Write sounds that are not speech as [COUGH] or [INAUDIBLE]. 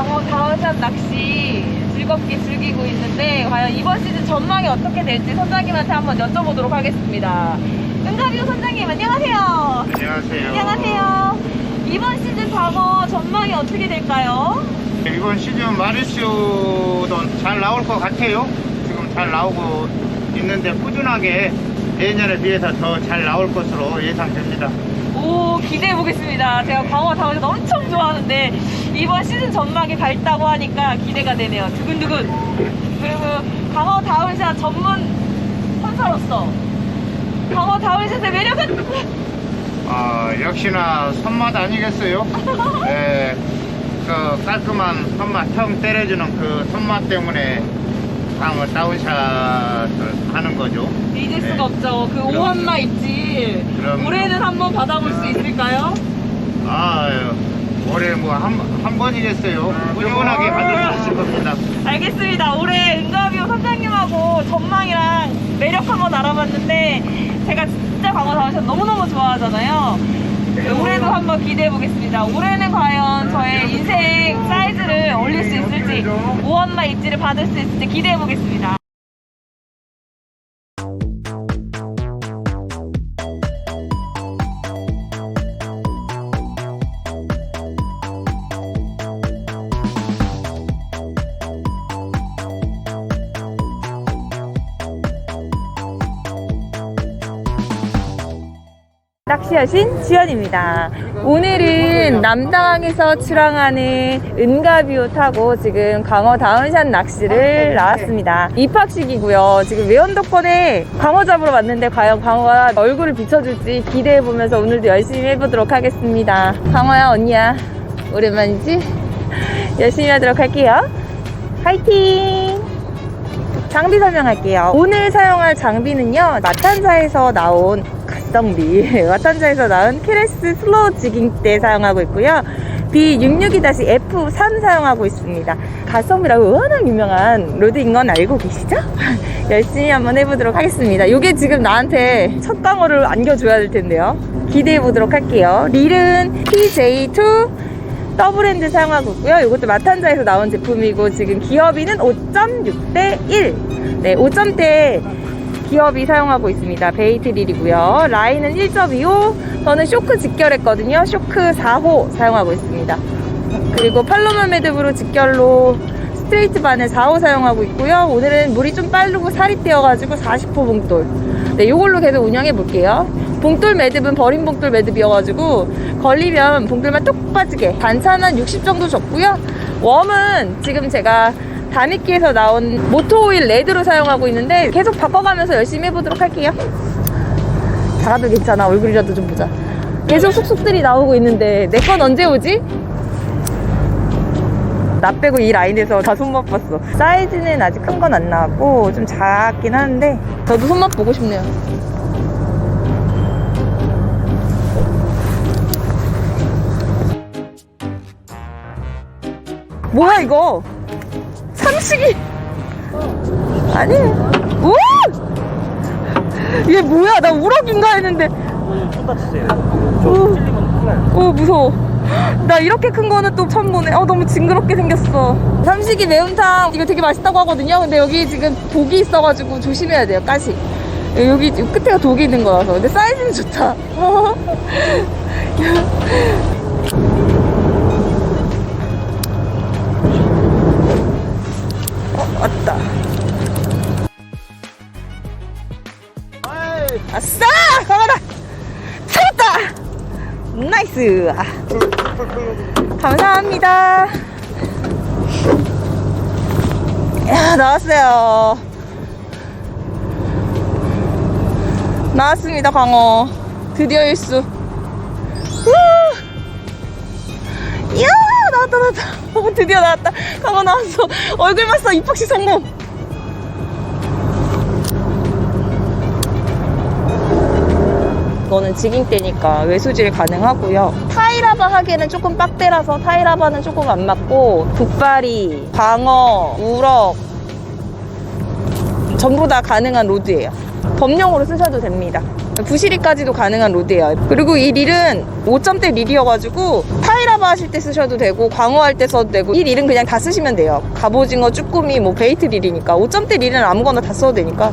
강원 다운샷 낚시 즐겁게 즐기고 있는데 과연 이번 시즌 전망이 어떻게 될지 선장님한테 한번 여쭤보도록 하겠습니다. 은가비오 선장님 안녕하세요. 안녕하세요. 안녕하세요. 이번 시즌 광어 전망이 어떻게 될까요? 이번 시즌 마리수도 잘 나올 것 같아요. 지금 잘 나오고 있는데 꾸준하게 예년에 비해서 더 잘 나올 것으로 예상됩니다. 오 기대해 보겠습니다. 제가 광어 다운샷 엄청 좋아하는데 이번 시즌 전망이 밝다고 하니까 기대가 되네요. 두근두근. 그리고 광어 다운샷 전문 선수로서 광어 다운샷의 매력은 아, 역시나 손맛 아니겠어요? 네, 그 깔끔한 손맛 텅 때려주는 그 손맛 때문에 강어 다운샷을 하는 거죠. 잊을 수가 네. 없죠. 그 그럼. 오한마 있지. 그럼요. 올해는 한번 받아볼 수 있을까요? 아, 올해 뭐한 한 번이겠어요. 꾸준하게 있을 겁니다. 알겠습니다. 올해 은가비오 선장님하고 전망이랑 매력 한번 알아봤는데 제가 진짜 광어 다운샷 너무너무 좋아하잖아요. 올해도 한번 기대해 보겠습니다. 올해는 과연 저의 인생 사이즈를 올릴 수 있을지, 오한마 입지를 받을 수 있을지 기대해 보겠습니다. 낚시하신 지연입니다. 오늘은 남당에서 출항하는 은가비오 타고 지금 강어 다운샷 낚시를 나왔습니다. 입학식이고요. 지금 외연덕권에 강어 잡으러 왔는데 과연 강어가 얼굴을 비춰줄지 기대해보면서 오늘도 열심히 해보도록 하겠습니다. 강어야 언니야 오랜만이지? [LAUGHS] 열심히 하도록 할게요. 화이팅! 장비 설명할게요. 오늘 사용할 장비는요, 마탄사에서 나온 갓성비, 마탄사에서 [LAUGHS] 나온 캐레스 슬로우 지깅대 사용하고 있고요. B662-F3 사용하고 있습니다. 갓성비라고 워낙 유명한 로드인 건 알고 계시죠? [LAUGHS] 열심히 한번 해보도록 하겠습니다. 이게 지금 나한테 첫 강어를 안겨줘야 될 텐데요. 기대해 보도록 할게요. 릴은 PJ2 더블핸드 사용하고 있고요. 이것도 마탄자에서 나온 제품이고 지금 기어비는 5.6대 1. 네, 5점대 기어비 사용하고 있습니다. 베이트릴이고요. 라인은 1.25. 저는 쇼크 직결했거든요. 쇼크 4호 사용하고 있습니다. 그리고 팔로마 매듭으로 직결로 스트레이트 바늘 4호 사용하고 있고요. 오늘은 물이 좀 빠르고 살이 떼어가지고 40호 봉돌. 네, 이걸로 계속 운영해 볼게요. 봉돌 매듭은 버린 봉돌 매듭이어가지고 걸리면 봉돌만 뚝 빠지게 단차는 60 정도 줬고요. 웜은 지금 제가 다미키에서 나온 모토 오일 레드로 사용하고 있는데 계속 바꿔가면서 열심히 해보도록 할게요. 작아도 괜찮아. 얼굴이라도 좀 보자. 계속 속속들이 나오고 있는데 내 건 언제 오지? 나 빼고 이 라인에서 다 손맛 봤어. 사이즈는 아직 큰 건 안 나왔고 좀 작긴 하는데 저도 손맛 보고 싶네요. 뭐야 이거? 삼식이. 아니. 오! 얘 뭐야? 나 우럭인가 했는데. 똑같으세요. 오, 찔리면 큰일 나요. 오 무서워. 나 이렇게 큰 거는 또 처음 보네. 어 너무 징그럽게 생겼어. 삼식이 매운탕. 이거 되게 맛있다고 하거든요. 근데 여기 지금 독이 있어가지고 조심해야 돼요. 가시. 여기 끝에가 독이 있는 거라서. 근데 사이즈는 좋다 [LAUGHS] 왔다. 아싸 가봐라 찾았다! 나이스! 감사합니다. 야 나왔어요. 나왔습니다 광어. 드디어 일수. 우! 이야 나왔다 나왔다 어, 드디어 나왔다. 광어 나왔어. 얼굴 봤어. 입학시 성공. 이거는 지깅대니까 외수질 가능하고요. 타이라바 하기에는 조금 빡대라서 타이라바는 조금 안 맞고 북바리, 광어, 우럭. 전부 다 가능한 로드예요. 범용으로 쓰셔도 됩니다. 부시리까지도 가능한 로드예요. 그리고 이 릴은 5점대 릴이어가지고 타이라바 하실 때 쓰셔도 되고 광어할 때 써도 되고 이 릴은 그냥 다 쓰시면 돼요. 갑오징어, 쭈꾸미, 뭐 베이트 릴이니까 5점대 릴은 아무거나 다 써도 되니까